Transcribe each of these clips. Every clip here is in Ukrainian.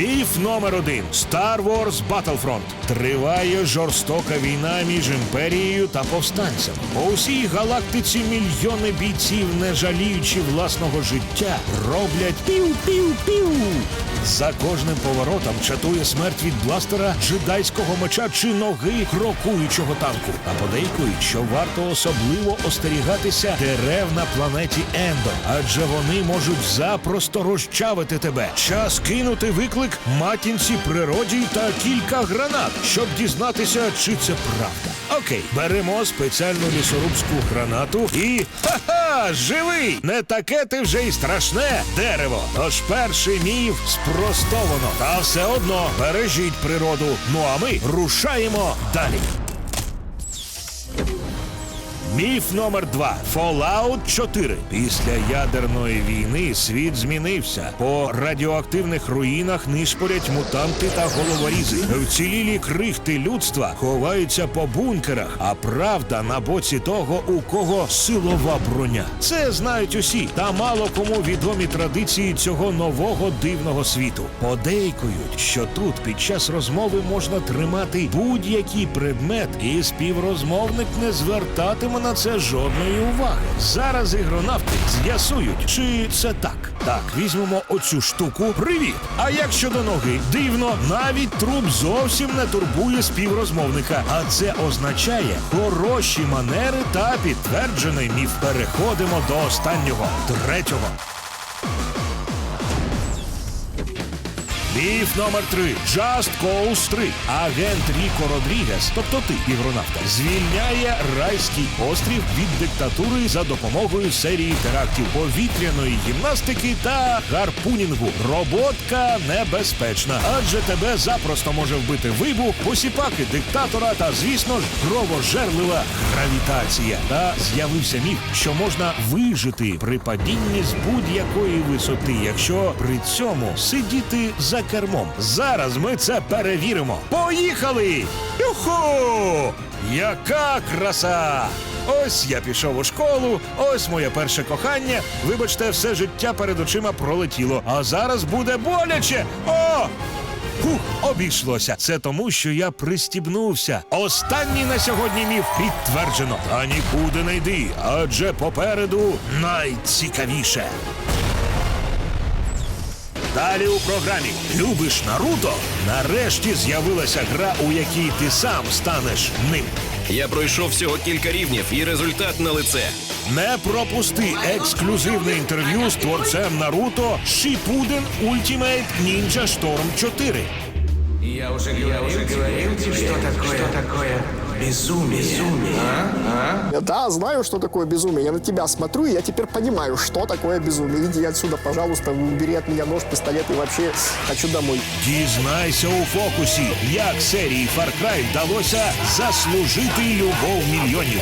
Міф номер один Star Wars Battlefront. Триває жорстока війна між імперією та повстанцями. По усій галактиці мільйони бійців, не жаліючи власного життя, роблять пів-пів-пів. За кожним поворотом чатує смерть від бластера, джедайського меча чи ноги крокуючого танку. А подейкують, що варто особливо остерігатися дерев на планеті Ендор, адже вони можуть запросто розчавити тебе. Час кинути виклик матінці природі та кілька гранат, щоб дізнатися, чи це правда. Окей, беремо спеціальну лісорубську гранату і ха-ха! Живий! Не таке ти вже й страшне дерево. Тож перший міф спростовано. Та все одно бережіть природу. Ну а ми рушаємо далі. Міф номер два Fallout 4. Після ядерної війни світ змінився. По радіоактивних руїнах нишпорять мутанти та головорізи. Вцілілі крихти людства ховаються по бункерах, а правда на боці того, у кого силова броня. Це знають усі, та мало кому відомі традиції цього нового дивного світу. Подейкують, що тут під час розмови можна тримати будь-який предмет, і співрозмовник не звертатиме на це жодної уваги. Зараз ігронавти з'ясують, чи це так. Так, візьмемо оцю штуку. Привіт! А як щодо ноги? Дивно, навіть труп зовсім не турбує співрозмовника. А це означає хороші манери та підтверджений міф. Переходимо до останнього, третього. Міф номер три Just Cause 3. Агент Ріко Родрігес, тобто ти, ігронавта, звільняє райський острів від диктатури за допомогою серії терактів повітряної гімнастики та гарпунінгу. Роботка небезпечна, адже тебе запросто може вбити вибух, посіпаки диктатора та, звісно ж, кровожерлива гравітація. Та з'явився міф, що можна вижити при падінні з будь-якої висоти, якщо при цьому сидіти за кермом. Зараз ми це перевіримо. Поїхали! Юху! Яка краса! Ось я пішов у школу, ось моє перше кохання. Вибачте, все життя перед очима пролетіло. А зараз буде боляче. О! Фух, обійшлося. Це тому, що я пристібнувся. Останній на сьогодні міф підтверджено. Та нікуди не йди, адже попереду найцікавіше. Далі у програмі Любиш Наруто? Нарешті з'явилася гра, у якій ти сам станеш ним. Я пройшов всього кілька рівнів, і результат на лице. Не пропусти ексклюзивне інтерв'ю з творцем Наруто Шіпуден Ультімейт Нінджа Шторм 4. Я уже говорил, тебе, что такое, что такое безумие. безумие. Я, Да, знаю, что такое безумие. Я на тебя смотрю, и я теперь понимаю, что такое безумие. Иди отсюда, пожалуйста, убери от меня нож, пистолет и вообще хочу домой. Дізнайся у фокусі, як серії Far Cry вдалося заслужити любов мільйонів.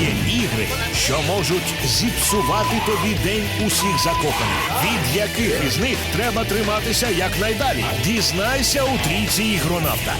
Є ігри, що можуть зіпсувати тобі день усіх закоханих. Від яких із них треба триматися якнайдалі. Дізнайся у трійці ігронавта.